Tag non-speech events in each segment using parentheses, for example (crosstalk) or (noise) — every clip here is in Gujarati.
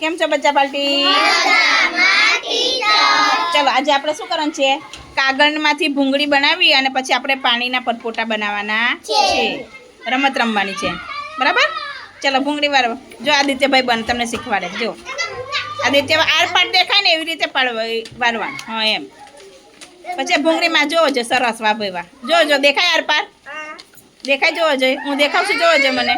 કેમ છો બચ્ચા પાર્ટી ચલો આજે આપણે શું કરવાનું છે? કાગળમાંથી ભૂંગળી બનાવી અને પછી આપણે પાણીના પરપોટા બનાવવાના છે. રમત રમવાની છે. બરાબર? ચલો ભૂંગળી વાર જો આદિત્યભાઈ બન તમને શીખવાડે. જો. આદિત્ય આર પાટ દેખાય ને એવી રીતે પાડવા વારવાનું હા એમ. પછી ભૂંગળીમાં જોવો જો સરસ વાહ જો જો દેખાય આર પાર દેખાય જોવો જોઈએ હું દેખાવ છું જોવો જોઈએ મને.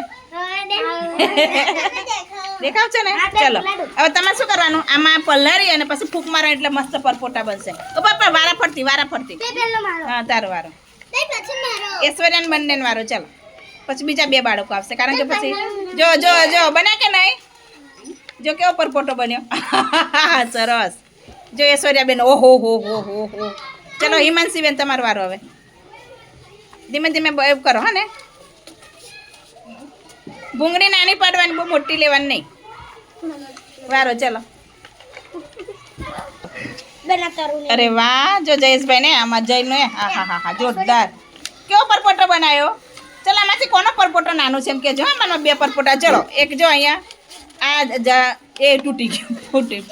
દેખાવ છે ને ચલો હવે તમારે શું કરવાનું? આમાં પલારી અને પછી ફૂંક મારો એટલે મસ્ત પરપોટા બનશે. ઉપર પર વારા ફરતી વારા ફરતી. હા તારો વારો. ઐશ્વર્યાન બંને વારો ચાલો. પછી બીજા બે બાળકો આવશે. કારણ કે પછી જો જો જો બને કે નહીં? જો કેવો પરપોટો બન્યો? (laughs) સરસ. જો ઐશ્વર્યા બેન ઓહો હો હો હો હો. ચલો હિમાંશી બેન તમારો વારો હવે. ધીમે ધીમે એવું કરો હા ને? ભૂંગળી નાની પાડવાની, બહુ મોટી લેવાની નહીં. વારો, ચલો. અરે વાહ, જો જયેશભાઈ ને આમાં જઈને હા હા હા હા, જોરદાર. કેવો પરપોટો બનાવ્યો? ચલો, આમાંથી કોનો પરપોટો નાનો છે એમ કે જો મને બે પરપોટા. ચલો, એક જો અહીંયા આ, એ તૂટી ગયો, ફૂટી.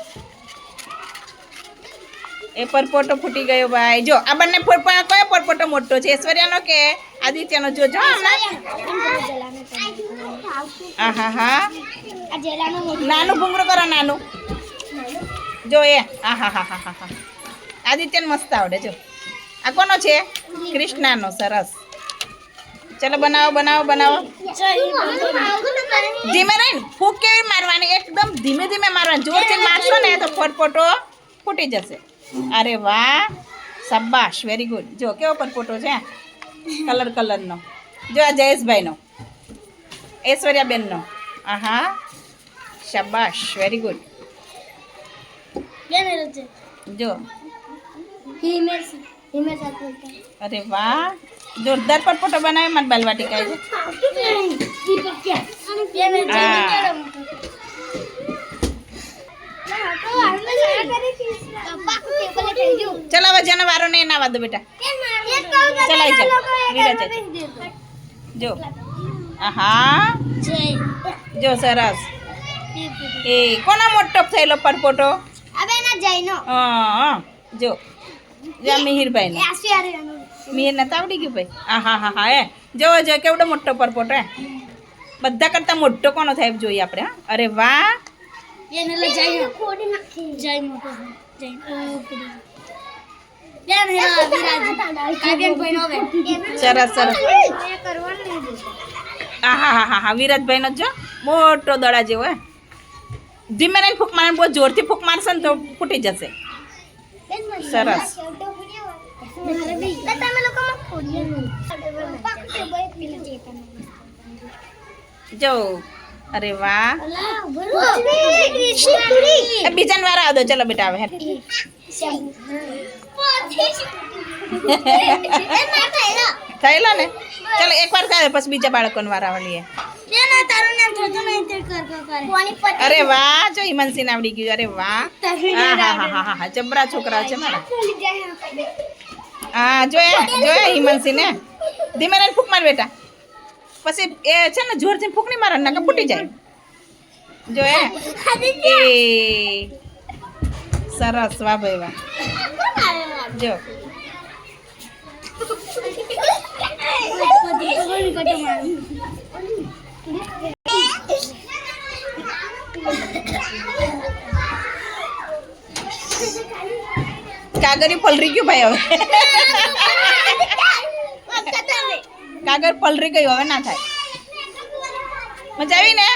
એ પરપોટો ફૂટી ગયો ભાઈ. જો, આ બંને કયો પરપોટો મોટો છે? ઐશ્વર્યાનો કે આદિત્યનો? જો જો હા હા. નાનું ભૂંગળું કરો, નાનું. જો, એ. હા હા હા હા હા. આદિત્યને મસ્ત આવડે, જો. આ કોનો છે? કૃષ્ણાનો, સરસ. ચલો, બનાવો બનાવો બનાવો. ધીમે રહીને ફૂક કેવી મારવાની, એકદમ ધીમે ધીમે મારવાની. જોરથી મારશો ને તો ફટફટો ફૂટી જશે. અરે વાહ શાબાશ વેરી ગુડ જો કેવો પરપોટો છે કલર કલરનો જો આ જયેશભાઈનો ઐશ્વર્યાબેનનો આહા શાબાશ વેરી ગુડ જો અરે વાહ જોરદાર પરપોટો બનાવ્યો મને બાલવાટી કહે છે હા. ચલો હવે જેનો વારો નહીં ના વાદો બેટા. ચલાઈ જાઓ. વિરાજ જો. આહા. જો સરસ. એ કોનો મોટો થયેલો પરપોટો હા જો. જો આ મિહિરભાઈ મિહિર ને આવડી ગયું ભાઈ. હા હા હા હા. એ જોવો જો કેવડો મોટો પરપોટો હે. બધા કરતાં મોટો કોનો થાય જોઈએ આપણે હા. અરે વાહ. સરસ સરસ હા હા હા હા હા વિરાજભાઈ નો જો મોટો દડા જેવો હે ધીમે રહીને ફૂક મારે બહુ જોરથી ફૂક મારશે ને તો ફૂટી જશે સરસ જો અરે વાહ. બીજા વાર આવદો ચલો બેટા આવે. થયેલો ને? ચલો એકવાર થાય પછી બીજા બાળકોને વાર આવડીએ અરે વાહ જો હિમાંશી આવડી ગયું. અરે વાહ. હા હા હા હા હા જબરા છોકરા છે મારા. હા જોયા જોયા હિમાંશી ને ધીમે ફૂંક માર બેટા. પછી એ છે ને જોરથી ફૂંક નહીં મારે નાકે ફૂટી જાય. જો એ. સરસ વાહ ભાઈ વાહ. જો. કાગળ પલરી ગયું ભાઈ હવે. કાગળ પલરી ગયું હવે ના થાય. મજા આવી ને?